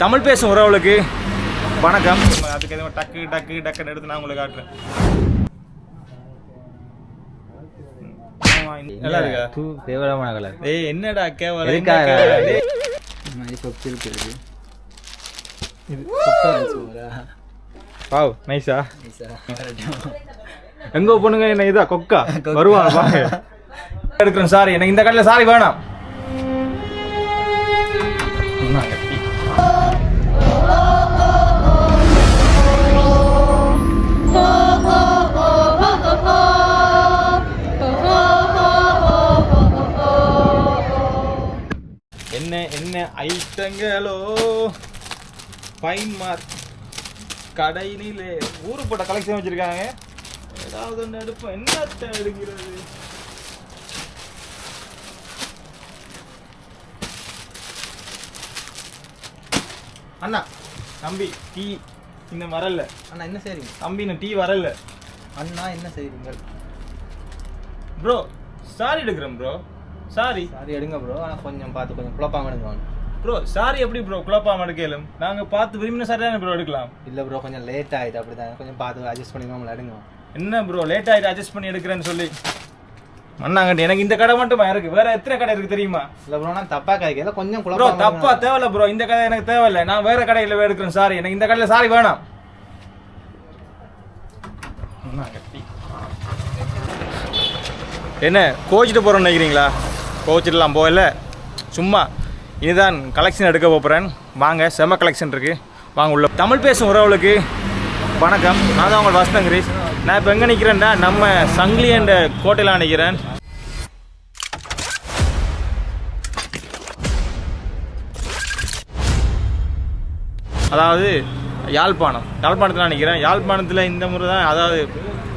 தமிழ் பேசும் உறவுகளுக்கு வணக்கம். அதுக்கு எதுவும் டக்கு டக்கு டக்குன்னு எடுத்து நான் உங்களுக்கு காட்டுறேன். நல்லா இருக்கா? தூ தேவையான கலர் ஏய் என்னடா மாதிரி சொத்து இருக்குது வாவ் நைஸா எங்க பொண்ணுங்க என்ன இதா கொக்கா. வருவாங்க பாருங்க. எடுக்கிறேன் சாரி. எனக்கு இந்த கடையில் சாரி வேணாம். என்ன ஐட்டங்களோ ஃபைன் மார்க் கடையிலே ஊரு போட்ட கலெக்ஷன் வச்சிருக்காங்க. ஏதாவது ஒன்று எடுப்போம். என்னத்தை எடுக்கிறது? அண்ணா தம்பி டீ. இன்னும் வரல. அண்ணா என்ன செய்றீங்க? தம்பி இன்னும் டீ வரல. அண்ணா என்ன செய்றீங்க? ப்ரோ சாரி எடுக்கிறேன் ப்ரோ சாரி சாரி எடுங்க ப்ரோ ஆனால் கொஞ்சம் பார்த்து கொஞ்சம் குழப்பாம எடுங்க ப்ரோ சாரி எப்படி ப்ரோ குழப்பாம எடுக்கலும். நாங்க பார்த்து விரும்பின சாரி தானே ப்ரோ எடுக்கலாம். இல்லை ப்ரோ கொஞ்சம் லேட் ஆயிட்டு அப்படிதான். கொஞ்சம் பார்த்து அட்ஜஸ்ட் பண்ணி நம்மள எடுங்க. என்ன ப்ரோ லேட் ஆயிட்டு அட்ஜஸ்ட் பண்ணி எடுக்கிறேன்னு சொல்லி? மண்ணாங்கட்டி எனக்கு இந்த கடை மட்டுமா இருக்கு? வேற எத்தனை கடை இருக்கு தெரியுமா? இல்லை ப்ரோ நான் தப்பா காய்க்கல. கொஞ்சம் ப்ரோ தப்பா தேவையில்ல ப்ரோ இந்த கடை எனக்கு தேவையில்ல. நான் வேற கடையில எடுக்கிறேன். சாரி எனக்கு இந்த கடையில சாரி வேணாம். என்ன கோச்சிட்டு போறோம்னு நினைக்கிறீங்களா? கோச்சிடலாம் போகல. சும்மா இதுதான் கலெக்ஷன் எடுக்க போகிறேன் வாங்க செம கலெக்ஷன் இருக்குது வாங்க உள்ள தமிழ் பேசும் உறவுகளுக்கு வணக்கம். நான் தான் உங்கள் வசந்தம் கிரீஷ். நான் இப்போ எங்கே நிற்கிறேன்னா நம்ம சங்கிலி என்ற கோட்டையில் நிற்கிறேன் அதாவது யாழ்ப்பாணம். யாழ்ப்பாணத்தில் நினைக்கிறேன் யாழ்ப்பாணத்தில் இந்த முறை தான் அதாவது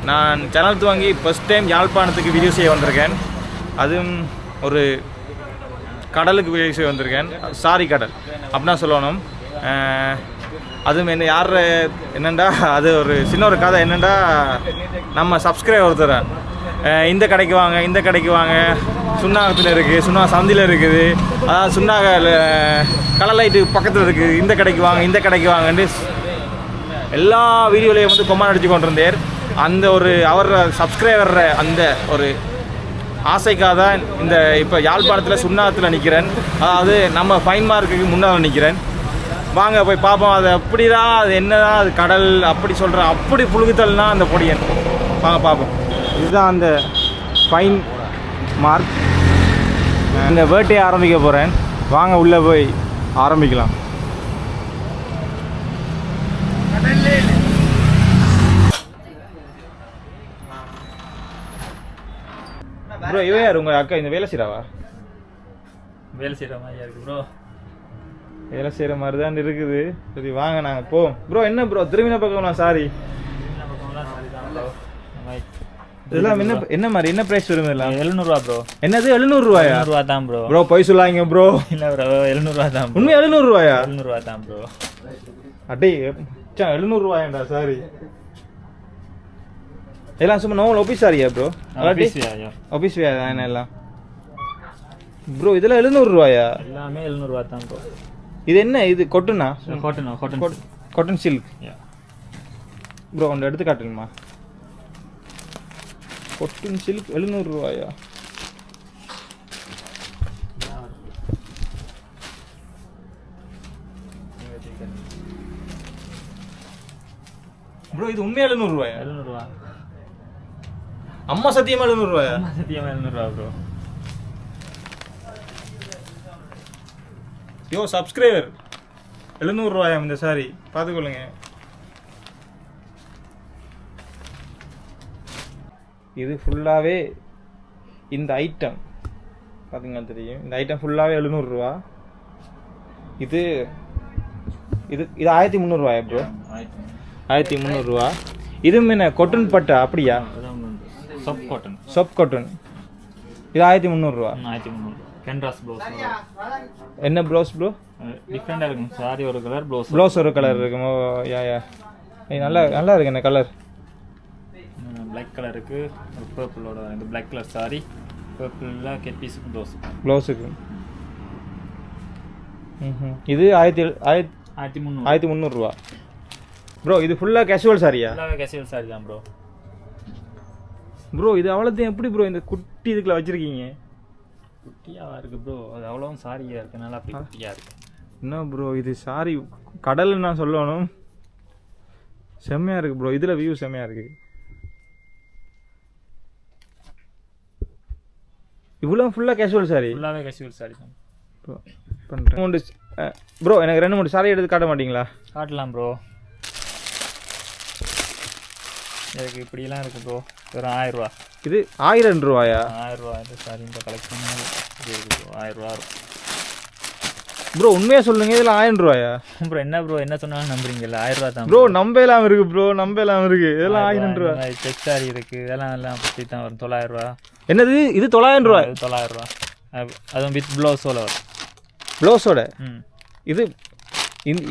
நான் சேனல் துவங்கி ஃபஸ்ட் டைம் யாழ்ப்பாணத்துக்கு வீடியோ செய்ய வந்திருக்கேன். அதுவும் ஒரு கடலுக்கு வீடியோ வந்திருக்கேன். சாரி கடல். அப்படின்னா சொல்லணும். அதுவும் என்ன யார் என்னண்டா அது ஒரு சின்ன ஒரு கதை. என்னண்டா நம்ம சப்ஸ்கிரைபர் ஒருத்தர். இந்த கடைக்கு வாங்க இந்த கடைக்கு வாங்க. சுண்ணாகத்தில் இருக்குது சுண்ணா சந்தியில் இருக்குது. அதாவது சுண்ணாக கடல் லைட்டு பக்கத்தில் இருக்குது இந்த கடைக்கு வாங்க இந்த கடைக்கு வாங்கன்னு எல்லா வீடியோலையும் வந்து கொம்மா அடிச்சு கொண்டிருந்தார் அந்த ஒரு அவர் சப்ஸ்கிரைபர் அந்த ஒரு ஆசைக்காக தான் இந்த இப்போ யாழ்ப்பாணத்தில் சுண்ணாத்தில் நிற்கிறேன் அதாவது நம்ம ஃபைன் மார்க்குக்கு முன்னால் நிற்கிறேன் வாங்க போய் பார்ப்போம். அது அப்படிதான் அது என்னதான் அது கடல் அப்படி சொல்கிற அப்படி புழுகுத்தல்னா அந்த பொடியன். வாங்க பார்ப்போம். இதுதான் அந்த ஃபைன் மார்க் இந்த வேட்டையை ஆரம்பிக்க போகிறேன் வாங்க உள்ளே போய் ஆரம்பிக்கலாம். ப்ரோ இவ யார் உங்கள் அக்கா இந்த வேலை செய்கிறாவா வேலை செய்கிற மாதிரியா இருக்கு ப்ரோ வேலை செய்கிற மாதிரி தான் இருக்குது. சரி வாங்க நாங்கள் போவோம். ப்ரோ என்ன ப்ரோ திரும்பின பக்கம் சாரி இதெல்லாம் என்ன என்ன மாதிரி என்ன ப்ரைஸ் வரும் இதெல்லாம்? எழுநூறுவா ப்ரோ என்னது எழுநூறுவாயா? எழுநூறுவா தான் ப்ரோ ப்ரோ பொய் சொல்லாங்க ப்ரோ இல்லை ப்ரோ எழுநூறுவா தான் உண்மை எழுநூறுவாயா? எழுநூறுவா தான் ப்ரோ அடே எழுநூறுவாயாண்டா சாரி எல்லாம் சும்மா நோவல் ஆஃபீஸ் சாரியா ப்ரோ ஆஃபீஸ் வேயா என்ன எல்லாம்? ப்ரோ இதெல்லாம் எழுநூறுவாயா? எல்லாமே எழுநூறுவா தான் ப்ரோ இது என்ன? இது கொட்டுனா cotton cotton cotton silk bro ஒன்று எடுத்து காட்டுங்கம்மா. கொட்டன் சில்க் எழுநூறுவாயா? ப்ரோ இது உண்மையா எழுநூறுவாயா? எழுநூறுவா. அம்மா சத்தியமா எழுநூறுவாயா சத்தியமாக எழுநூறுவா ப்ரோ யோ சப்ஸ்கிரைபர் எழுநூறுவாயாம் இந்த சாரி பார்த்துக்கொள்ளுங்க. இது ஃபுல்லாகவே இந்த ஐட்டம் பார்த்தீங்கன்னா தெரியும். இந்த ஐட்டம் ஃபுல்லாகவே எழுநூறுரூவா இது இது இது ஆயிரத்தி முந்நூறுவாயா ப்ரோ ஆயிரத்தி முந்நூறுரூவா இதுவும் என்ன கொட்டன் பட்டா அப்படியா சப் காட்டன் சொப் கொட்டன் இது ஆயிரத்தி முந்நூறுரூவா ஆயிரத்தி முந்நூறு. கென்ட்ராஸ் ப்ளவுஸ் என்ன ப்ளவுஸ் ப்ரோ டிஃப்ரெண்டாக இருக்கும். சாரி ஒரு கலர் ப்ளவுஸ் ப்ளவுஸ் ஒரு கலர் இருக்கும். ஓ யா யா நல்லா நல்லா இருக்கு என்ன கலர் பிளாக் கலருக்கு ஒரு பர்பிளோட இந்த பிளாக் கலர் சாரி பர்பிளில் கெட் பீஸுக்கு ப்ளவுஸ் ப்ளவுஸுக்கு ம் இது ஆயிரத்தி ஆயிரத்தி ஆயிரத்தி முந்நூறு. ஆயிரத்தி முந்நூறுரூவா ப்ரோ இது ஃபுல்லாக கேஷுவல் சாரியா கேஷுவல் சாரி தான் ப்ரோ ப்ரோ இது அவ்வளோத்தையும் எப்படி ப்ரோ இந்த குட்டி இதுக்குள்ள வச்சுருக்கீங்க? குட்டியாக இருக்கு ப்ரோ அது அவ்வளோவும் சாரியாக இருக்கனால அப்படி குட்டியாக இருக்கு. என்ன ப்ரோ இது? சாரி கடல்னு நான் சொல்லணும். செம்மையாக இருக்குது ப்ரோ இதில் வியூ செம்மையாக இருக்குது இவ்வளோ ஃபுல்லாக கேஷுவல் சாரி ஃபுல்லாகவே கேஷுவல் சாரி தான். பண்ணுறேன் மூணு ப்ரோ எனக்கு ரெண்டு மூணு சாரி எடுத்து காட்ட மாட்டீங்களா? காட்டலாம் ப்ரோ எனக்கு இப்படிலாம் இருக்கு ப்ரோ வெறும் ஆயிரரூவா இது ஆயிரம் ரூபாயா? ஆயிரரூவா இந்த சாரி இந்த கலெக்ஷன் இது இருக்கு ப்ரோ ஆயிரரூவா இருக்கும். ப்ரோ உண்மையாக சொல்லுங்க. இதில் ஆயிரம் ரூபாயா? ப்ரோ என்ன ப்ரோ என்ன சொன்னாலும் நம்புறீங்கல்ல? ஆயிரரூவா தான் ப்ரோ நம்ப இல்லாம இருக்கு ப்ரோ நம்ப இல்லாம இருக்கு. இதெல்லாம் ஆயிரம் ரூபா. செக் சாரி இருக்கு. இதெல்லாம் எல்லாம் அப்படி தான் வரும். தொள்ளாயிரரூவா என்னது? இது தொள்ளாயிரம் ரூபாய் தொள்ளாயிரரூவா அது- அதுவும் வித் ப்ளவுஸோட வரும். ப்ளவுஸோட ம். இது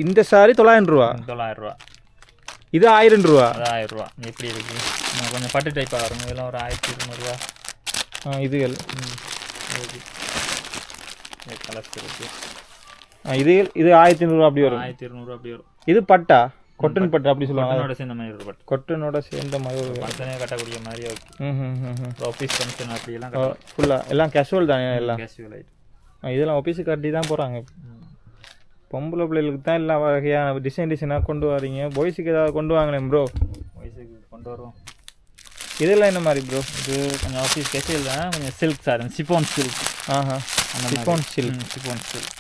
இந்த சாரி தொள்ளாயிரம் ரூபா? தொள்ளாயிரரூவா இது ஆயிரம் ரூபா. அது ஆயிரரூவா எப்படி இருக்கு? கொஞ்சம் பட்டு டைப்பாக வரும். இதெல்லாம் ஒரு ஆயிரத்தி இருநூறுவா ஆ, இதுகள். கலர்ஸ் இருக்கு இது இது. ஆயிரத்தி ஐநூறுரூவா அப்படி வரும். ஆயிரத்தி இருநூறுவா அப்படி வரும். இது பட்டா? கொட்டன் பட்டு அப்படி சொல்லுவாங்க. அதனோட சேர்ந்த மாதிரி ஒரு பட்டு. கொட்டனோட சேர்ந்த மாதிரி ஒரு ஃபங்க்ஷனே கட்டக்கூடிய மாதிரி இருக்கு ஆஃபீஸ் ஃபங்க்ஷன் அப்படியெல்லாம் ஃபுல்லாக எல்லாம் கேஷுவல் தானே எல்லாம்? கேஷுவல் ஐட்டம் ஆ, இதெல்லாம் ஆஃபீஸுக்கு கட்டி தான் போகிறாங்க பொம்பளை பிள்ளைகளுக்கு தான் எல்லா வகையான டிசைன் டிசைனாக கொண்டு வரீங்க பாய்ஸுக்கு ஏதாவது கொண்டு வாங்களேன் ப்ரோ வயசுக்கு கொண்டு வரும் இதெல்லாம் என்ன மாதிரி ப்ரோ இது கொஞ்சம் ஆஃபீஸ் கேஷுவல் தான். கொஞ்சம் சில்க் சார் சிஃபான் சில்க் ஆஹா. Chiffon silk chiffon silk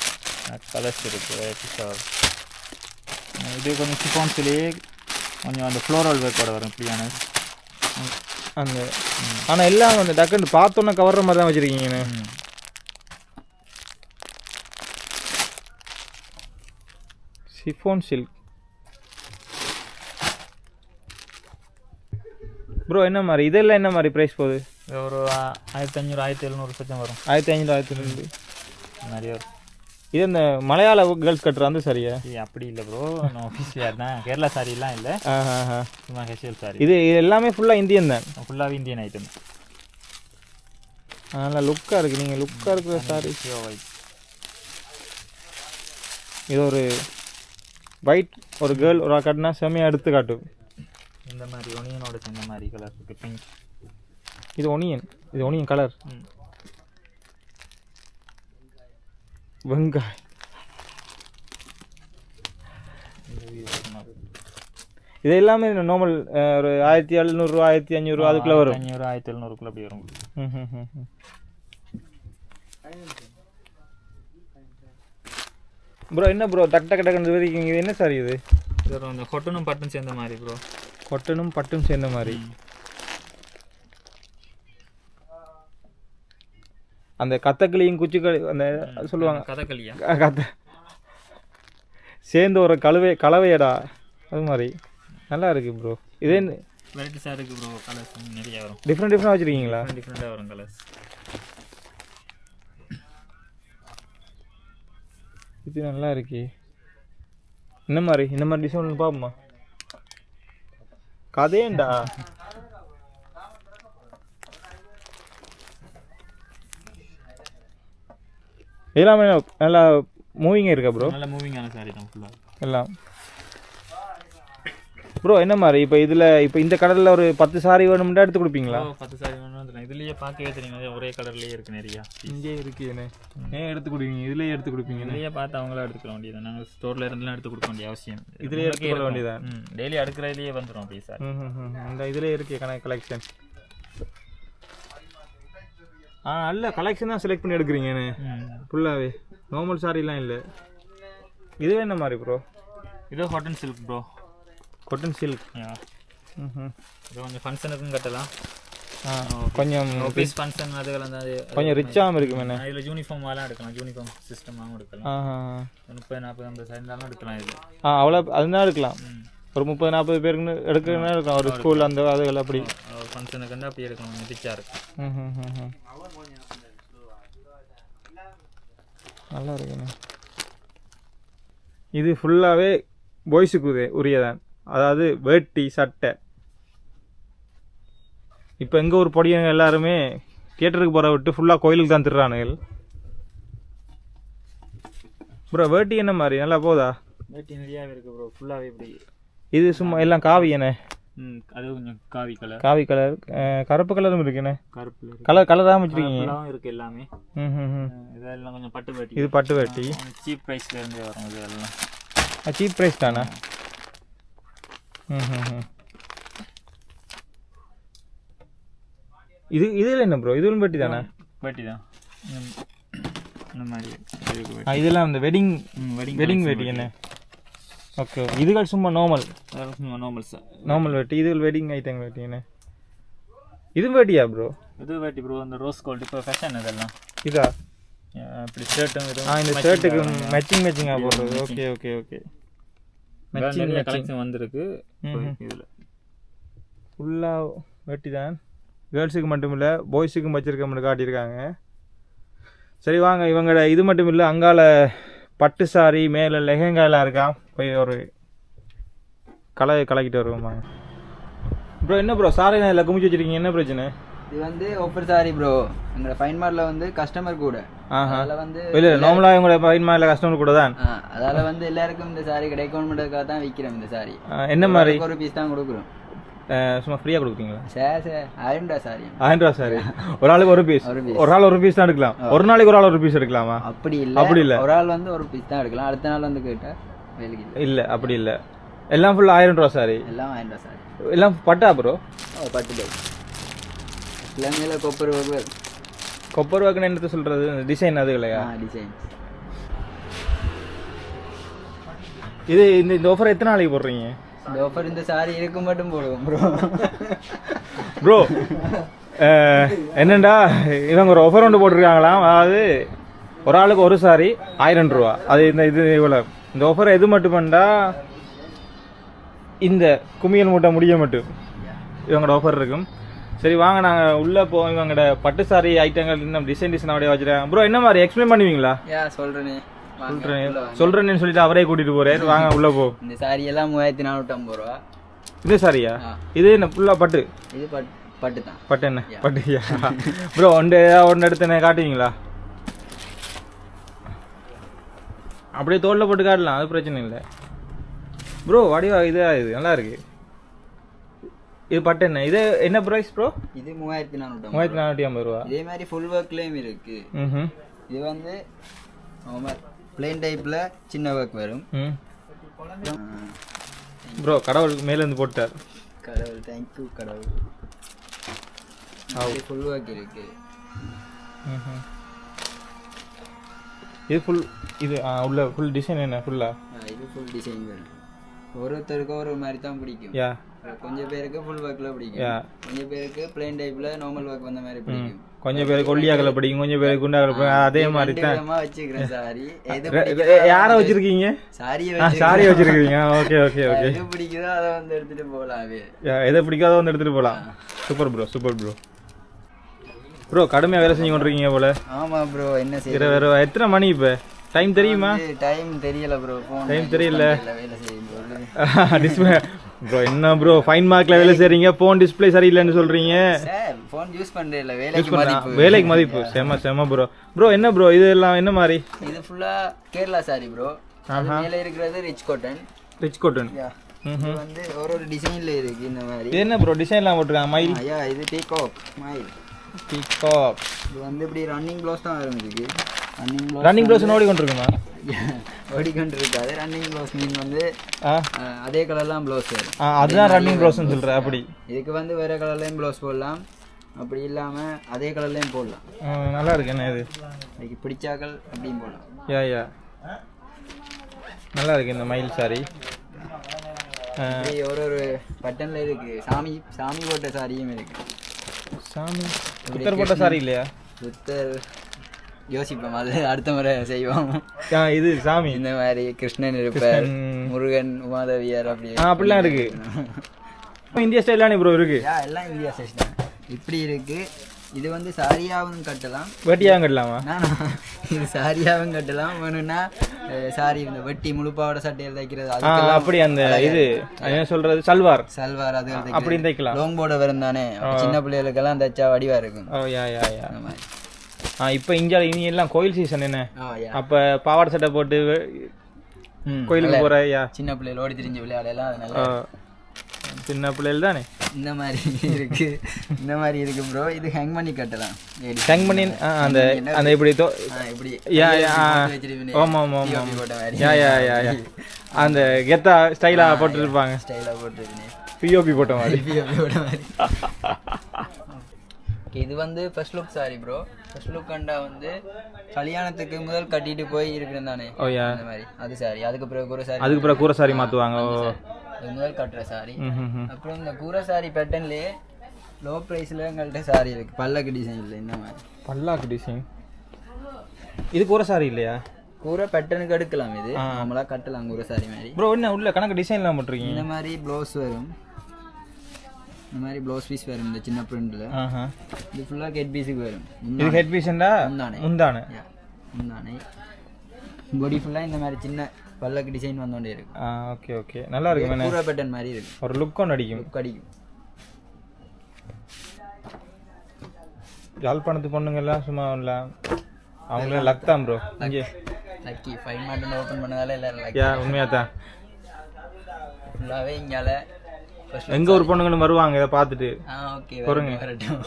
colours இருக்கு பிசார் இது கொஞ்சம் சிஃபான் சிலே கொஞ்சம் அந்த ஃப்ளோரல் ஒர்க்கோட வரும் இப்படியான அந்த ஆனால் எல்லாம் அந்த டக்குன்னு பார்த்தோன்னே கவர்ற மாதிரி தான் வச்சுருக்கீங்கண்ணே சிஃபோன் சில்க். ப்ரோ என்ன மாதிரி? இதெல்லாம் என்ன மாதிரி ப்ரைஸ் போகுது? ஒரு ஆயிரத்தி ஐநூறு ஆயிரத்தி எழுநூறு சச்சம் வரும். ஆயிரத்தி ஐநூறு ஆயிரத்தி ரெண்டு நிறைய வரும். இது இந்த மலையாள கேர்ள்ஸ் கட்டுற அந்த சரியா அப்படி இல்லை ப்ரோ நான் ஆஃபீஸ் வேர் தான்? கேரளா சாரிலாம் இல்லை. சும்மா கேஷுவல் சாரி இது இது எல்லாமே ஃபுல்லாக இந்தியன் தான்? ஃபுல்லாகவே இந்தியன் ஐட்டம் நல்லா லுக்காக இருக்குது நீங்கள் லுக்காக இருக்கிற சாரி இது ஒரு ஒயிட் ஒரு கேர்ள் ஒரு கட்டினா செம்மையாக எடுத்து காட்டும் இந்த மாதிரி ஒனியனோட சேர்ந்த மாதிரி கலர் இருக்கு பிங்க் இது ஒனியன் இது ஒனியன் கலர் இந்த இந்த மாதிரி. இது எல்லாமே நார்மல் ஒரு ஆயிரத்தி எழுநூறுவா ஆயிரத்தி அஞ்சூறுவா அதுக்குள்ளே வரும். அஞ்சூறு ஆயிரத்தி எழுநூறுக்குள்ள அப்படி வரும். ம், ம், ம், ப்ரோ என்ன ப்ரோ டக் டக் டக்குன்னு விரிக்கீங்க இது என்ன சார் இது? இது இந்த கொட்டனும் பட்டும் சேர்ந்த மாதிரி ப்ரோ கொட்டனும் பட்டும் சேர்ந்த மாதிரி. அந்த கத்தக்கிளியும் குச்சிக்களி அந்த சொல்லுவாங்க. கதகளியா க- கத்த. சேர்ந்து ஒரு கழுவை கலவையடா. அது மாதிரி. நல்லா இருக்கு ப்ரோ இதே வெரைட்டிஸாக இருக்கு ப்ரோ கலர்ஸ் நிறைய வரும். டிஃப்ரெண்ட் டிஃப்ரெண்ட் வச்சுருக்கீங்களா? டிஃப்ரெண்ட் டிஃப்ரெண்ட்டாக வரும் கலர்ஸ் இது நல்லா இருக்கே. இந்த மாதிரி? இந்த மாதிரி டிசைன் பார்ப்போமா கதையேண்டா. எல்லாமே நல்லா மூவிங்க இருக்கா ப்ரோ நல்ல மூவிங்கான சாரி தான் ஃபுல்லாக எல்லாம். ப்ரோ என்ன மாதிரி? இப்போ இதில் இப்போ இந்த கடலில் ஒரு பத்து சாரி வேணும்னா எடுத்து கொடுப்பீங்களா? பத்து சாரி வேணும் இதுலயே பார்க்கவே தெரியும் ஒரே கலர்லயே இருக்கு நிறையா இங்கே இருக்கு என்ன ஏன் எடுத்து கொடுப்பீங்க இதுலேயே எடுத்து கொடுப்பீங்க இதுலயே பார்த்து அவங்களா எடுத்துக்க வேண்டியது நாங்கள் ஸ்டோர்ல இருந்துலாம் எடுத்து கொடுக்க வேண்டிய அவசியம். இதுலயே வேண்டியதான். இருக்கும். ம். டெய்லி அடுக்கிறதுலயே வந்துடும் அப்படி சார். இந்த இதில் இருக்கு கணக்கு கலெக்ஷன் ஆ நல்ல கலெக்ஷன் தான் செலக்ட் பண்ணி எடுக்கிறீங்கன்னு ஃபுல்லாகவே நார்மல் சாரிலாம் இல்லை. இது என்ன மாதிரி ப்ரோ இது cotton silk bro cotton silk ம் இது கொஞ்சம் ஃபங்க்ஷனுக்கும் கட்டலாம். கொஞ்சம் ஆஃபீஸ் ஃபங்க்ஷன் அதுக்கெல்லாம் தான் அது- கொஞ்சம் ரிச்சாகவும் இருக்குமேண்ணே ஆ, இதுல யூனிஃபார்மாலாம் எடுக்கலாம். யூனிஃபார்ம் சிஸ்டமாகவும் எடுக்கலாம். முப்பது நாற்பது ஐம்பது சைந்தாலும் எடுக்கலாம் இது. ஆ அவ்வளோ அதுதான் எடுக்கலாம். ஒரு முப்பது நாற்பது பேருக்குன்னு எடுக்கணும்னா எடுக்கலாம். ஒரு ஸ்கூல் அந்த அதுகள் அப்படி. ஃபங்க்ஷனுக்கு வந்து அப்படி எடுக்கலாம். கொஞ்சம் ரிச்சாக இருக்கும். நல்லா இருக்குண்ணே. இது ஃபுல்லாகவே பாய்ஸுக்கு உரியதான் அதாவது வேட்டி சட்டை. இப்போ எங்கள் ஊர் பொடியங்க எல்லாருமே தியேட்டருக்கு போகிற விட்டு ஃபுல்லாக கோயிலுக்கு தான் திருறானுகள் ப்ரோ வேட்டி என்ன மாதிரி? நல்லா போதா? வேட்டி நிறையாவே இருக்கு ப்ரோ ஃபுல்லாகவே இப்படி. இது சும்மா எல்லாம் காவி என்ன? ம் அது கொஞ்சம் காவி கலர் காவி கலர் கருப்பு கலரும் இருக்குண்ணே இருக்கு கலர் கலராக வச்சுருக்கீங்க. இருக்கு எல்லாமே. ம் ம் இதெல்லாம் கொஞ்சம் பட்டு வேட்டி இது பட்டு வேட்டி சீப் ப்ரைஸ்ல இருந்து வரும் இது எல்லாம் சீப் ப்ரைஸ் தானே? இது இதில் என்ன ப்ரோ இதுவும் வேட்டி தானே? வேட்டி தான். இதெல்லாம் இந்த வெட்டிங் வெட்டிங் வெட்டிங் வேட்டி என்ன? ஓகே இதுகள் சும்மா நார்மல் நார்மல் சார் நார்மல் வேட்டி இது வெட்டிங் ஐட்டம் வேட்டி என்ன? இது வேட்டியா ப்ரோ இது வேட்டி ப்ரோ இந்த ரோஸ் கோல்டு இப்போ ஃபேஷன் இதெல்லாம். இதா? இப்படி ஷர்ட்டும் ஆ இந்த ஷர்ட்டுக்கு மேட்சிங் மேட்சிங்காக போடுறது. ஓகே ஓகே ஓகே கலெக்ஷன் வந்திருக்கு. இதில். ஃபுல்லாக வெட்டி தான். கேர்ள்ஸுக்கு மட்டும் இல்லை பாய்ஸுக்கும் வச்சிருக்கோம்னு காட்டியிருக்காங்க. சரி வாங்க இவங்களோட இது மட்டும் இல்லை அங்கால பட்டு சாரி மேலே லெஹங்காலாம் இருக்கா? போய் ஒரு கலை கலக்கிட்டு வருவோம் ப்ரோ என்ன ப்ரோ சாரி நான் இதில் குமிச்சு வச்சிருக்கீங்க. என்ன பிரச்சனை? இது வந்து ஆஃபர் சாரி ப்ரோ எங்களோட ஃபைன் மார்ட்ல வந்து கஸ்டமர் கூட. அதுல வந்து இல்லை நார்மலாக இவங்களோட பையன் மாதிரி கஸ்டமர் கூட தான். அதால வந்து எல்லாருக்கும் இந்த சாரி கிடைக்கணுன்றதுக்காக தான் விற்கிறோம் இந்த சாரி என்ன மாதிரி? ஒரு பீஸ் தான் கொடுக்குறோம். சும்மா ஃப்ரீயாக கொடுக்குறீங்களா? சார் சார் ஆயிரம் ரூபா சாரி ஆயிரம் ரூபா சாரி ஒரு ஆளுக்கு ஒரு பீஸ் ஒரு ஆள் ஒரு பீஸ் தான் எடுக்கலாம். ஒரு நாளைக்கு ஒரு ஆள் ஒரு பீஸ் எடுக்கலாமா? அப்படி இல்ல. அப்படி இல்ல. ஒரு ஆள் வந்து ஒரு பீஸ் தான் எடுக்கலாம். அடுத்த நாள் வந்து கேட்டா வேலைக்கு இல்லை. அப்படி இல்லை. எல்லாம் ஃபுல்லாக ஆயிரம் ரூபா சாரி எல்லாம் ஆயிரம் ரூபா சாரி எல்லாம் பட்டா ப்ரோ பட்டு பை எல்லாமே கொப்பர் ஒர்க் கொப்பர் வாக்குன்னு என்னத்தை சொல்கிறது டிசைன் அது இல்லையா? டிசைன் இது இந்த இந்த ஆஃபர் எத்தனை நாளைக்கு போடுறீங்க? இந்த ஆஃபர் இந்த சாரி இருக்கும் மட்டும் போடுவோம் ப்ரோ ப்ரோ என்னண்டா? இவங்க ஒரு ஆஃபர் ஒன்று போட்டிருக்காங்களாம் அதாவது ஒரு ஆளுக்கு ஒரு சாரி ஆயிரம் ரூபா. அது இந்த இது இவ்வளோ இந்த ஆஃபர் எது மட்டும் பண்ணா இந்த குமியல் மூட்டை முடிய மட்டும். இவங்களோட ஆஃபர் இருக்கும். சரி வாங்க நாங்கள் உள்ளே போ இவங்களோட பட்டு சாரி ஐட்டங்கள் இன்னும் டிசைன் டிசைன் அப்படியே வச்சுருக்காங்க ப்ரோ என்ன மாதிரி? எக்ஸ்பிளைன் பண்ணுவீங்களா? சொல்கிறேன் வாங்க. சொல்கிறேன்னு சொல்லிட்டு அவரே கூட்டிகிட்டு போகிறார் வாங்க உள்ளே போ. இந்த சாரி எல்லாம் மூவாயிரத்தி நானூற்றி ஐம்பது ரூபா. இது சாரியா. இது என்ன ஃபுல்லாக பட்டு? இது பட் பட்டு தான். பட்டு என்ன? பட்டுயா? ப்ரோ ஒன்று ஒன்று எடுத்து என்ன காட்டுவீங்களா? அப்படியே தோளில் போட்டு காட்டலாம் அது பிரச்சனை இல்லை. ப்ரோ வடிவா இதா இது நல்லா இருக்கு. இது பட்டு என்ன? இது என்ன ப்ரைஸ் ப்ரோ இது மூவாயிரத்தி நானூற்றி மூவாயிரத்தி நானூற்றி ஐம்பது ரூபா. இதே மாதிரி ஃபுல் ஒர்க்லேயும் இருக்கு. இது வந்து பிளேன் டைப்ல சின்ன ஒர்க் வரும். ப்ரோ கடவுள் மேலேருந்து போட்டார் கடவுள். தேங்க்யூ கடவுள் ஃபுல் ஒர்க் இருக்கு. இது ஃபுல் இது உள்ள ஃபுல் டிசைன் என்ன ஃபுல்லா இது ஃபுல் டிசைன் வரும். ஒருத்தருக்கும் ஒரு மாதிரி தான் பிடிக்கும். யா. கொஞ்சம் பேருக்கு ஃபுல் ஒர்க்ல பிடிக்கும். யா கொஞ்சம் பேருக்கு பிளேன் டைப்ல நார்மல் ஒர்க் வந்த மாதிரி பிடிக்கும். கொஞ்சம் பேருக்கு ஒல்லியாகல பிடிக்கும் கொஞ்சம் பேருக்கு குண்டாகல பிடிக்கும். அதே மாதிரி தான். வச்சுக்கிறேன் சாரி யாரை வச்சிருக்கீங்க? சாரியை சாரி வச்சிருக்கீங்க. ஓகே ஓகே ஓகே எது பிடிக்குதோ அதை வந்து எடுத்துட்டு போகலாமே எதை பிடிக்காதோ வந்து எடுத்துட்டு போகலாம் super bro super bro bro கடுமையாக வேலை செஞ்சு கொண்டிருக்கீங்க போல. ஆமா ப்ரோ என்ன செய்ய வேற எத்தனை மணி இப்போ? டைம் தெரியுமா? டைம் தெரியல ப்ரோ Time தெரியல. ப்ரோ என்ன ப்ரோ ஃபைன் மார்க்கில் வேலை செய்றீங்க. ஃபோன் டிஸ்பிளே சரியில்லைன்னு சொல்றீங்க. சார் ஃபோன் யூஸ் பண்றே இல்ல யூஸ் வேலைக்கு மதிப்பு. வேலைக்கு மதிப்பு. செம செம ப்ரோ ப்ரோ என்ன ப்ரோ இதெல்லாம் என்ன மாதிரி? இது ஃபுல்லா கேரளா சாரி ப்ரோ அது மேல இருக்கிறது ரிச் காட்டன் ரிச் காட்டன் இது வந்து ஒரு ஒரு டிசைன்ல இருக்கு இந்த மாதிரி. இது என்ன ப்ரோ டிசைன்லாம் போட்டிருக்காங்க. மயில் ஐயா இது டீகாக் மயில் பீகாக் இது வந்து இப்படி ரன்னிங் ப்ளவுஸ் தான் வரும் இதுக்கு ரன்னிங் ப்ளவுஸ் ரன்னிங் ப்ளவுஸ் ஓடி கொண்டிருக்குமா ஓடிக்கொண்டு இருக்காது ரன்னிங் ப்ளவுஸ் மீன் வந்து அதே கலர்லாம் ப்ளவுஸ் வரும். அதுதான் ரன்னிங் ப்ளவுஸ்னு சொல்கிறேன் அப்படி. இதுக்கு வந்து வேற கலர்லயும் ப்ளவுஸ் போடலாம். அப்படி இல்லாம அதே கலர்லயும் போடலாம். நல்லா இருக்கு என்ன இது? அதுக்கு பிடிச்சாக்கள் அப்படியும் போடலாம். யா யா. நல்லா இருக்கு இந்த மயில் சாரி ஒரு ஒரு பட்டன்ல இருக்கு. சாமி சாமி போட்ட சாரியும் இருக்கு. சாமி புத்தர் போட்ட சாரி இல்லையா? புத்தர் யோசிப்போம் அது அடுத்த முறை செய்வோம். இது சாமி. இந்த மாதிரி கிருஷ்ணன் இருப்பார். முருகன் உமாதேவியார் அப்படி அப்படிலாம் இருக்கு. இந்தியா ஸ்டைலானே ப்ரோ இருக்கு. எல்லாம் இந்தியா சைஸ் தான். இப்படி இருக்கு. இது வந்து சாரியாவும் கட்டலாம். வெட்டியாக கட்டலாமா? இது சாரியாவும் கட்டலாம். வேணும்னா சாரி இந்த வெட்டி முழுப்பாவோட சட்டையில் தைக்கிறது அப்படி அந்த இது என்ன சொல்றது? சல்வார். சல்வார் அது அப்படி தைக்கலாம். லாங் போர்டு வரும் தானே. சின்ன பிள்ளைகளுக்கெல்லாம் தைச்சா வடிவா இருக்கும். ஓ யா யா இப்போ இங்கே இனி எல்லாம் கோயில் சீசன் என்ன? அப்போ பாவாடை சட்டை போட்டு கோயிலுக்கு போகிற யா சின்ன பிள்ளைகள் ஓடி திரிஞ்சு விளையாடலாம் சின்ன பிள்ளைகள் தானே? இந்த மாதிரி இருக்கு. இந்த மாதிரி இருக்கு ப்ரோ இது ஹேங் பண்ணி கட்டலாம். ஹேங் பண்ணி அந்த அந்த இப்படி தோ இப்படி. யா யா இப்படி ஆ. போட்டு வச்சிருப்பீங்க. ஆமாம் ஆமாம் TOP ஆமாம் போட்ட மாதிரி. யா யா யா யா. அந்த கெத்தா ஸ்டைலாக போட்டுருப்பாங்க. ஸ்டைலா போட்டுருக்கீங்க பிஓபி போட்ட மாதிரி. TOP போட்ட மாதிரி. இது வந்து first look sari bro first look கண்டா வந்து கல்யாணத்துக்கு முதல் கட்டிட்டு போய் இருக்கிறேன் தானே? யா அந்த மாதிரி. அது சாரி அதுக்கு பிறகு ஒரு சாரி அதுக்கு பிறகு கூரை சாரி ஓ அது முதல் கட்டுற சாரி அப்புறம் இந்த கூரை சாரி பேட்டர்ன்லயே லோ ப்ரைஸில் எங்கள்கிட்ட சாரி இருக்கு. பல்லக்கு டிசைனில் இந்த மாதிரி. பல்லாக்கு டிசைன் இது கூரை சாரி இல்லையா? கூரை பேட்டர்னுக்கு எடுக்கலாம் இது. நம்மளா கட்டலாம் கூரை சாரி மாதிரி. ப்ரோ என்ன உள்ள கணக்கு டிசைன்லாம் போட்டிருக்கீங்க? இந்த மாதிரி ப்ளவுஸ் வரும். இந்த மாதிரி ப்ளவுஸ் பீஸ் வரும் இந்த சின்ன பிரிண்டில் இது ஃபுல்லாக கெட் பீஸுக்கு வரும் இது ஹெட் பீஸ்ண்டா முந்தானை. முந்தானே. முந்தானை. பாடி ஃபுல்லாக இந்த மாதிரி சின்ன பல்லக்கு டிசைன் வந்தோண்டே இருக்கு. ஆ ஓகே ஓகே நல்லா இருக்கு கூரை பேட்டர்ன் மாதிரி இருக்கு. ஒரு லுக் ஒன்று அடிக்கும். லுக் அடிக்கும். யாழ்ப்பாணத்து பொண்ணுங்க எல்லாம் சும்மா இல்லை. அவங்களே லக் தான் ப்ரோ இங்கே. லக்கி ஃபைவ் மாட்டன் ஓப்பன் பண்ணதால எல்லாரும் லக்கி யா உண்மையாக தான் ஃபுல்லாகவே இங்கால எங்க ஒரு பொண்ணுங்களும் வருவாங்க இதை பார்த்துட்டு. ஓகே. வரட்டும்.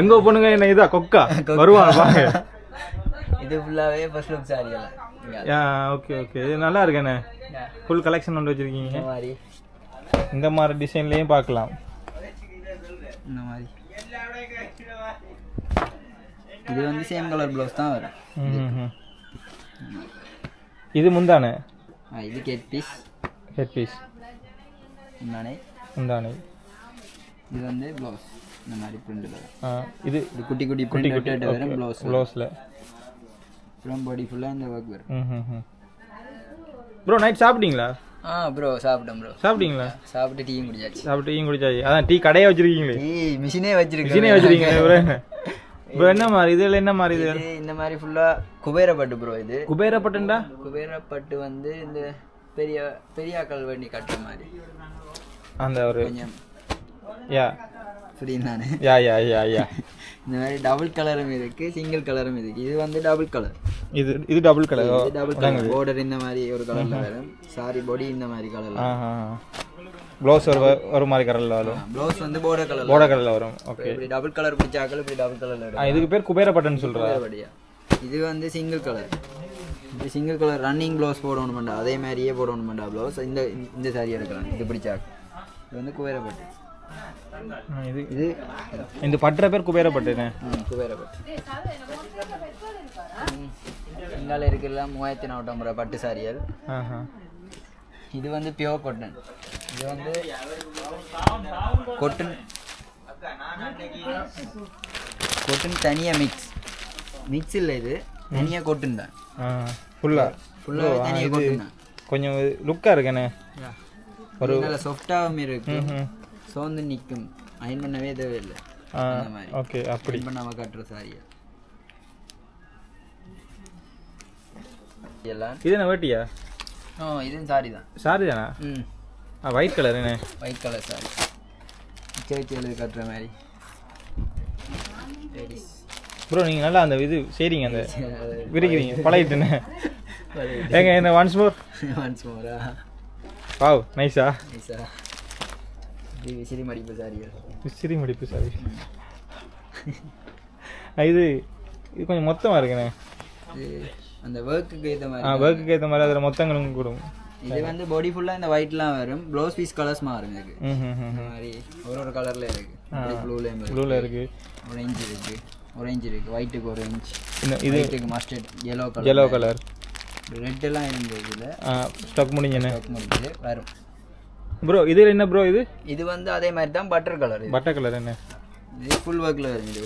எங்க ஒரு பொண்ணுங்க என்ன இதா கொக்கா? வருவாங்க பாருங்க இது ஃபுல்லாகவே first look sari okay okay இது நல்லா இருக்கேண்ணே ஃபுல் கலெக்ஷன் ஒன்று வச்சிருக்கீங்க. இந்த மாதிரி. இந்த மாதிரி டிசைன்லேயும் பார்க்கலாம். இந்த மாதிரி. இது வந்து சேம் கலர் ப்ளவுஸ் தான் வரும். இது. முந்தானே இது கெட் பீஸ் ஹெட் பீஸ் முன்னாடி முந்தானை இது வந்து ப்ளவுஸ் இந்த மாதிரி பிரிண்டில் இது இது குட்டி குட்டி குட்டி குட்டி வரும் ப்ளவுஸ் ப்ளவுஸில் அப்புறம் பாடி ஃபுல்லாக இந்த ஒர்க் வரும். ப்ரோ நைட் சாப்பிட்டீங்களா? ஆ ப்ரோ சாப்பிட்டேன் ப்ரோ சாப்பிட்டீங்களா? சாப்பிட்டு டீ குடிச்சாச்சு. சாப்பிட்டு டீ குடிச்சாச்சு. அதான் டீ கடையே வச்சிருக்கீங்களே. டீ மிஷினே வச்சிருக்கேன். மிஷினே வச்சிருக்கீங்க ப்ரோ ப்ரோ என்ன மாதிரி? இதில் என்ன மாதிரி இது? இது இந்த மாதிரி ஃபுல்லாக குபேரப்பட்டு ப்ரோ இது. குபேரப்பட்டுண்டா? குபேரப்பட்டு வந்து இந்த பெரிய பெரியாக்கள் வேண்டி கட்டுற மாதிரி. அந்த ஒரு கொஞ்சம். யா. ஃப்ரீ தானே யா யா யா யா. இந்த மாதிரி டபுள் கலரும் இருக்கு சிங்கிள் கலரும் இருக்கு. இது வந்து டபுள் கலர் இது இது டபுள் கலர் இது டபுள் கலர் பார்டர் இந்த மாதிரி ஒரு கலர்ல வரும். சாரி பாடி இந்த மாதிரி கலர்ல ப்ளவுஸ் ஒரு ஒரு மாதிரி கலரில் வரும். ப்ளவுஸ் வந்து பார்டர் கலர்ல போட கலரில் வரும். ஓகே இப்படி டபுள் கலர் பிடிச்சாக்கள் இப்படி டபுள் கலர்ல எடுக்கும் இதுக்கு பேர் குபேரப்பட்டுன்னு சொல்கிறா வேறுபடியா இது வந்து சிங்கிள் கலர் இது சிங்கிள் கலர் ரன்னிங் ப்ளவுஸ் போடணும் பண்ணா அதே மாதிரியே போடணும் பண்ணா ப்ளவுஸ் இந்த இந்த சாரி எடுக்கலாம். இது பிடிச்சாக்கு. இது வந்து குபேரப்பட்டு. இது இது இந்த பட்டுற பேர் குபேரப்பட்டுண்ணே ம், குபேரப்பட்டு. இங்கால இருக்கிற மூவாயிரத்தி நானூற்றம்பது ரூபா பட்டு சாரிகள் ஆஹா. இது வந்து பியோர் கொட்டன் இது வந்து கொட்டன் கொட்டன் தனியாக மிக்ஸ் மிக்ஸ் இல்லை இது. தனியாக கொட்டன் தான் ஆ ஃபுல்லாக ஃபுல்லாக தனியாக கொஞ்சம் லுக்காக இருக்கேண்ணே ஒரு நல்ல சாஃப்டாகவும் இருக்கு. சோர்ந்து நிற்கும் அயன் பண்ணவே தேவையில்லை. ஓகே அப்படி. அயன் பண்ணாமல் கட்டுற சாரியை இது என்ன வேட்டியா? ஓ இதுவும் சாரி தான். சாரி தானா? ம். ஆ ஒயிட் கலர் என்ன ஒயிட் கலர் சாரி சேர்ச்சி எழுதி கட்டுற மாதிரி. ப்ரோ நீங்கள் நல்லா அந்த இது சரிங்க அந்த விரிக்கிறீங்க பழகிட்டுண்ணே ஏங்க என்ன ஒன்ஸ் மோர் ஒன்ஸ் மோரா வாவ் நைஸா நைஸா விசிறி மடிப்பு சாரிகள் விசிறி முடிப்பு சாரி. இது இது கொஞ்சம் மொத்தமாக இருக்குண்ணே. அந்த ஒர்க்குக்கு ஏற்ற ஆ மாதிரி ஒர்க்குக்கு ஏற்ற மாதிரி அதில் மொத்தங்களும் கூடும். இது வந்து பாடி ஃபுல்லாக இந்த ஒயிட்லாம் வரும். ப்ளவுஸ் பீஸ் கலர்ஸ் மாறும் இதுக்கு. ம் ம் ம் இந்த மாதிரி ஒரு ஒரு கலரில் இருக்கு. ப்ளூலேயும் இருக்கு ப்ளூவில் இருக்குது ஆரஞ்சு இருக்கு. ஆரஞ்சு இருக்கு ஒயிட்டுக்கு இந்த இது ஒயிட்டுக்கு mustard yellow colour yellow colour red எல்லாம் இருந்தது இதில். ஸ்டாக் முடிஞ்சண்ணே முடிஞ்சது வரும். ப்ரோ இது என்ன ப்ரோ இது? இது வந்து அதே மாதிரி தான் பட்டர் கலர் இது. பட்டை கலர் என்ன? இது ஃபுல் ஒர்க்கில் வரும் இது.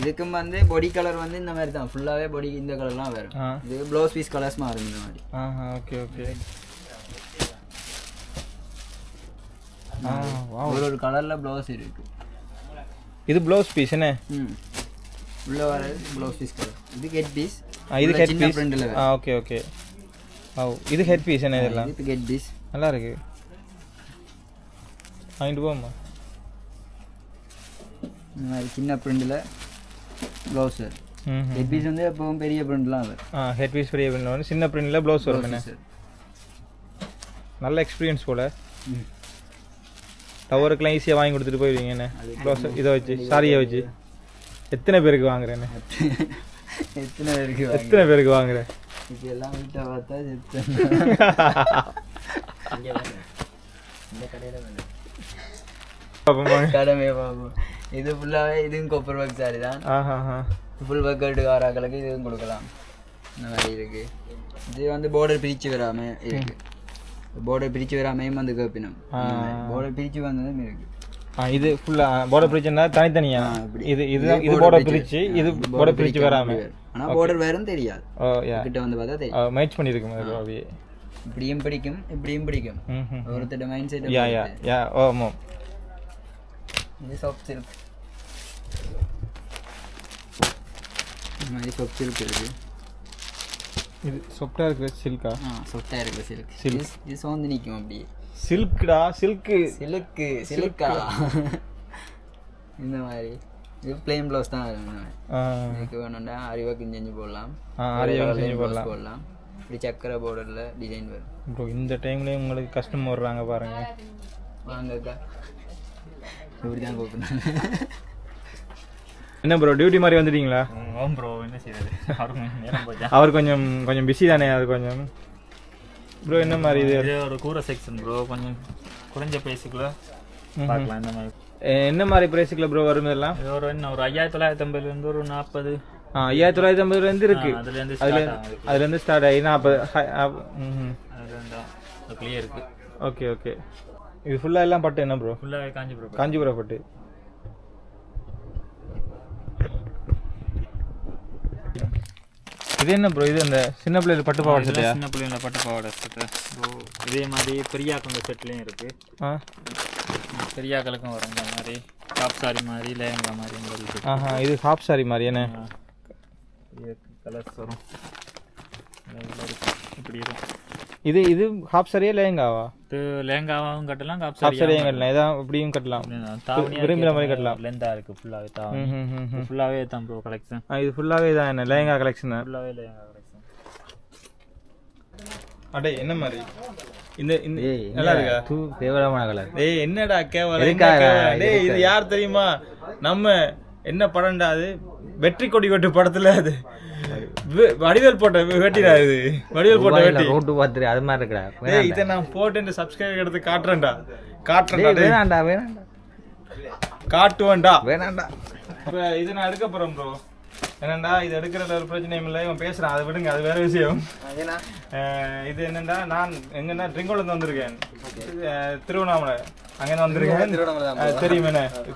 இதுக்கும் வந்து பொடி கலர் வந்து இந்த மாதிரி தான். ஃபுல்லாகவே பொடி இந்த கலர்லாம் வரும். இது ப்ளவுஸ் பீஸ் கலர்ஸ் மாறும் இந்த மாதிரி. ஓகே ஓகே ஒரு ஒரு கலரில் ப்ளவுஸ் இருக்கு. இது ப்ளவுஸ் பீஸ் என்ன? ம். உள்ள வர ப்ளவுஸ் பீஸ் கலர். இது கெட் பீஸ் ஆ இது ஹெட் பீஸ் பிரிண்டில் ஆ ஓகே ஓகே ஓ இது ஹெட் பீஸ் என்ன இதெல்லாம்? இது கெட் பீஸ் நல்லா இருக்கு. வாங்கிட்டு போமா சின்ன பிரிண்டில் ப்ளவுஸு ஹெட் பீஸ் வந்து எப்பவும் பெரிய பிரிண்ட்லாம் வரும் ஆ ஹெட் பீஸ் பெரிய பிரிண்ட் வந்து சின்ன பிரிண்டில் ப்ளவுஸ் வரும் என்ன நல்ல எக்ஸ்பீரியன்ஸ் போல. டவருக்குலாம் ஈஸியாக வாங்கி கொடுத்துட்டு போயிடுவீங்க என்ன? ப்ளவுஸ் இதை வச்சு சாரியை வச்சு. எத்தனை பேருக்கு வாங்குறேன்னு எத்தனை பேருக்கு எத்தனை பேருக்கு வாங்குறேன்? இது எல்லாம் வீட்டை பார்த்தா செத்து பாப்போமா கடமையை பார்ப்போம் இது ஃபுல்லாகவே இதுவும் கொப்பர் ஒர்க் சாரி தான். ஃபுல் அவுட்டுக்கு வராக்களுக்கு இதுவும் கொடுக்கலாம். இந்த மாதிரி இருக்கு. இது வந்து border பிரித்து வராம இருக்கு. border பிரித்து வராமையும் வந்து கேப்பினோம். border பிரித்து வந்ததும் இருக்கு. இது ஃபுல்லாக போர்டர் பிரிச்சுன்னா தனித்தனியா. இது இது இது போர்டர் பிரிச்சு. பிரிச்சு இது போர்டர் பிரிச்சு வராம. ஆனா border வேறும் தெரியாது. ஓ யா கிட்ட வந்து பார்த்தா தெரியும். மேட்ச் பண்ணியிருக்கும் அது அப்படியே. இப்படியும் பிடிக்கும் இப்படியும் பிடிக்கும். ஒருத்தர் மைண்ட் செட் யா யா யா ஓ ஆமாம் இது சாஃப்ட் சில்க் இந்த மாதிரி சாஃப்ட் சில்க் இருக்கு. இது சொப்டாக இருக்கிற சில்கா ஆ? சொட்டா இருக்கு சில்க் Silk. இது சோர்ந்து நிற்கும் அப்படியே. சில்க்டா? சில்க்கு. சிலுக்கு சிலுக்கா. இந்த மாதிரி. இது பிளெயின் ப்ளவுஸ் தான் வரும் இந்த மாதிரி. இதுக்கு வேணும்னா அரிவாக்கு செஞ்சு போடலாம். ஆ, அரிவாக்கு செஞ்சு போடலாம். போடலாம். இப்படி சக்கரை பார்டரில் டிசைன் வரும். ப்ரோ இந்த டைம்லேயும் உங்களுக்கு கஸ்டமர் வர்றாங்க பாருங்க. வாங்கக்கா. இப்படி தான் கூப்பிடுறாங்க. என்ன ப்ரோ டியூட்டி மாதிரி வந்துட்டீங்களா? ஓம் ப்ரோ என்ன செய்யறது அவர் கொஞ்சம் கொஞ்சம் பிஸி தானே அது கொஞ்சம். ப்ரோ என்ன மாதிரி இது? இது ஒரு கூரை செக்ஷன் ப்ரோ கொஞ்சம் குறைஞ்ச பேசிக்குள்ள பார்க்கலாம் இந்த மாதிரி. என்ன மாதிரி ப்ரைஸுக்குள்ள ப்ரோ வரும் இதெல்லாம்? இது ஒரு என்ன ஒரு ஐயாயிரத்தி தொள்ளாயிரத்தி ஐம்பதுலேருந்து ஒரு நாற்பது. ஆ ஐயாயிரத்தி தொள்ளாயிரத்தி ஐம்பதுலேருந்து இருக்கு. அதுலேருந்து அதுலேருந்து ஸ்டார்ட் ஆகி நாற்பது கிளியர் இருக்கு. Okay okay. இது ஃபுல்லாக எல்லாம் பட்டு என்ன ப்ரோ ஃபுல்லாகவே காஞ்சி ப்ரோ காஞ்சிபுரம் பட்டு. இது என்ன ப்ரோ இது அந்த சின்ன பிள்ளைகள் பட்டு பாவாடை சட்டையா? சின்ன பிள்ளைங்கள பட்டு பாவாடை செட்டு. ப்ரோ இதே மாதிரி பெரியாக்கள செட்லேயும் இருக்கு. ஆ. பெரியாக்களுக்கும் வரும் இந்த மாதிரி. டாப் சாரி மாதிரி லேங்கா மாதிரி. ஆஹா இது ஹாப் சாரி மாதிரி என்ன? கலர்ஸ் வரும் இதுல இருக்கு. இப்படி இருக்கும் இது இது ஹாப் சாரியா லேங்காவா இது லேங்காவும் கட்டலாம் சாரி சாரியும் கட்டலாம். இதான் இப்படியும் கட்டலாம். விரும்புற மாதிரி கட்டலாம். லெந்தா இருக்கு ம், ம். ஃபுல்லாகவே தான் ப்ரோ கலெக்ஷன் ஆ, இது ஃபுல்லாகவே தான் என்ன? லேங்கா கலெக்ஷன் தான் ஃபுல்லாகவே லேங்கா கலெக்ஷன் அடே என்ன மாதிரி? இந்த இந்த நல்லா இருக்கா? தூ ஃபேவரமான கலர் டேய் என்னடா கேவலம்? இது யார் தெரியுமா? நம்ம என்ன படம்டா அது? வெற்றி கொடி கொட்டு படத்துல அது. வடிவேல் போட்ட வெட்டிடா இது. வடிவேல் போட்ட வெட்டி. ரோட்டு பார்த்துரு அது மாதிரி இருக்கடா. டேய் இதை நான் போட்டு சப்ஸ்கிரைப் எடுத்து காட்டுறேன்டா. காட்டுறேன்டா டேய். வேணாண்டா வேணாண்டா காட்டுவேன்டா. வேணாண்டா இப்ப இது நான் எடுக்க போறேன் ப்ரோ என்னண்டா இது எடுக்கிறதுல ஒரு பிரச்சனையும் இல்லை. இவன் பேசுறான் அதை விடுங்க அது வேற விஷயம். இது என்னண்டா நான் எங்கன்னா ட்ரிங்கோல இருந்து வந்திருக்கேன். திருவண்ணாமலை. அங்கே வந்திருக்கேன். தெரியும்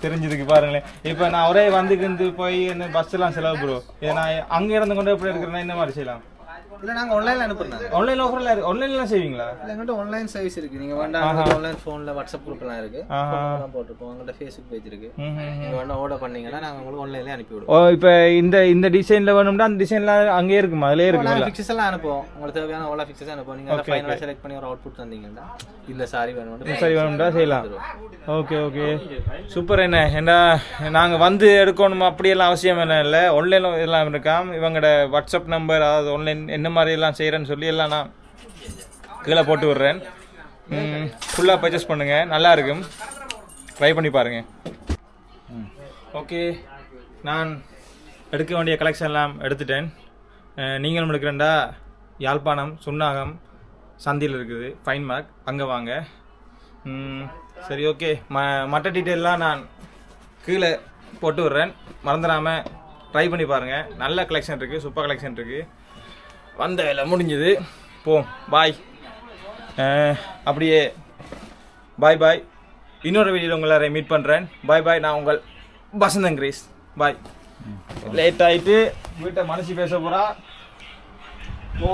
தெரிஞ்சதுக்கு பாருங்களேன். இப்போ நான் ஒரே வந்துக்கிந்து போய் என்ன பஸ் எல்லாம் செலவு ப்ரோ நான் அங்க இருந்து கொண்டு எப்படி எடுக்கிறேன்னா இந்த மாதிரி செய்யலாம். இல்லை நாங்கள் ஆன்லைனில் அனுப்புறோம் ஆன்லைன் ஆஃபர்ல ஆன்லைன்லாம் செய்வீங்களா? இல்லை எங்கள்கிட்ட ஆன்லைன் சர்வீஸ் இருக்கு. நீங்கள் வேண்டாம் ஆன்லைன் ஃபோனில் வாட்ஸ்அப் குரூப்லாம் இருக்கு. ஆஹா. எல்லாம் போட்டிருக்கோம் எங்கள்கிட்ட ஃபேஸ்புக் பேஜ் இருக்கு. நீங்கள் வேண்டாம் ஆர்டர் பண்ணீங்கன்னா நாங்கள் உங்களுக்கு ஆன்லைன்லேயே அனுப்பி விடுவோம். இப்போ இந்த இந்த டிசைன்ல வேணும்னா அந்த டிசைன்லாம் அங்கேயே இருக்குமா? அதுலயே இருக்கும்ல? ஃபிக்சஸ் எல்லாம் அனுப்புவோம். உங்களுக்கு தேவையான அவ்வளோ ஃபிக்சஸ் அனுப்புவோம். நீங்கள் ஃபைனலாக செலக்ட் பண்ணி ஒரு அவுட்புட் தந்தீங்கன்னா இல்லை சாரி வேணும் சரி வேணும்டா செய்யலாம். ஓகே ஓகே சூப்பர் என்ன ஏண்டா நாங்கள் வந்து எடுக்கணுமா அப்படியெல்லாம் அவசியம் என்ன இல்லை. ஆன்லைனில் எல்லாம் இருக்காம். இவங்களோட வாட்ஸ்அப் நம்பர் அதாவது ஆன்லைன் என்ன மாதிரி எல்லாம் செய்கிறேன்னு சொல்லி எல்லாம் நான் கீழே போட்டு விடுறேன். ஃபுல்லாக பர்ச்சேஸ் பண்ணுங்கள் நல்லா இருக்கும். ட்ரை பண்ணி பாருங்கள் ஓகே நான் எடுக்க வேண்டிய கலெக்ஷன்லாம் எடுத்துட்டேன். நீங்களும் எடுக்கிறேன்டா. யாழ்ப்பாணம் சுன்னாகம் சந்தியில் இருக்குது. ஃபைன் மார்க் அங்கே வாங்க. சரி ஓகே ம மற்ற டீட்டெயிலாம் நான் கீழே போட்டு விட்றேன். மறந்துடாமல் ட்ரை பண்ணி பாருங்கள் நல்ல கலெக்ஷன் இருக்குது சூப்பர் கலெக்ஷன் இருக்குது வந்த வேலை முடிஞ்சது. போம் பாய் அப்படியே பாய் பாய் இன்னொரு வீடியோவில் உங்களை மீட் பண்ணுறேன் பாய் பாய் நான் உங்கள் வசந்தன் கிரீஸ். பாய் லேட் ஆயிட்டு வீட்டை மனசு பேச போகிறா ஓ